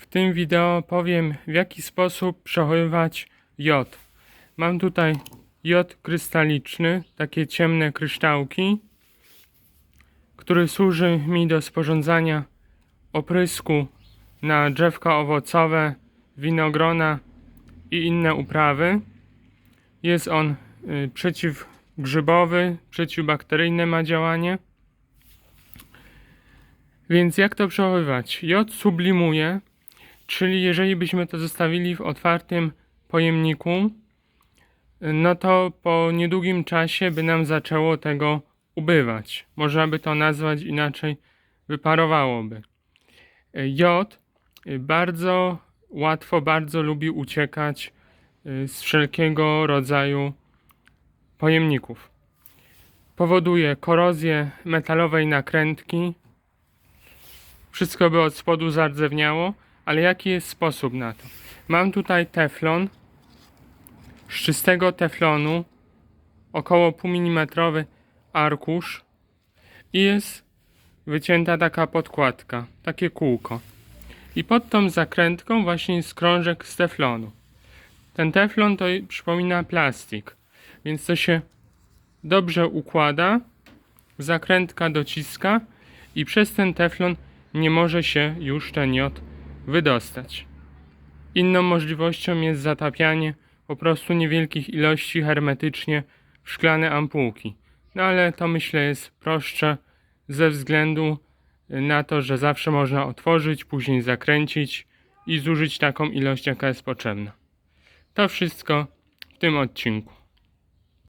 W tym wideo powiem w jaki sposób przechowywać jod. Mam tutaj jod krystaliczny, takie ciemne kryształki, który służy mi do sporządzania oprysku na drzewka owocowe, winogrona i inne uprawy. Jest on y, przeciwgrzybowy, przeciwbakteryjne ma działanie. Więc jak to przechowywać? Jod sublimuje, czyli jeżeli byśmy to zostawili w otwartym pojemniku, no to po niedługim czasie by nam zaczęło tego ubywać. Można by to nazwać inaczej, wyparowałoby. Jod bardzo łatwo, bardzo lubi uciekać y, z wszelkiego rodzaju pojemników. Powoduje korozję metalowej nakrętki. Wszystko by od spodu zardzewniało, ale jaki jest sposób na to? Mam tutaj teflon, z czystego teflonu, około półmilimetrowy arkusz i jest wycięta taka podkładka, takie kółko. I pod tą zakrętką właśnie jest krążek z teflonu. Ten teflon to przypomina plastik, więc to się dobrze układa, zakrętka dociska i przez ten teflon nie może się już ten jod wydostać. Inną możliwością jest zatapianie po prostu niewielkich ilości hermetycznie w szklane ampułki. No ale to myślę jest prostsze ze względu na to, że zawsze można otworzyć, później zakręcić i zużyć taką ilość, jaka jest potrzebna. To wszystko w tym odcinku.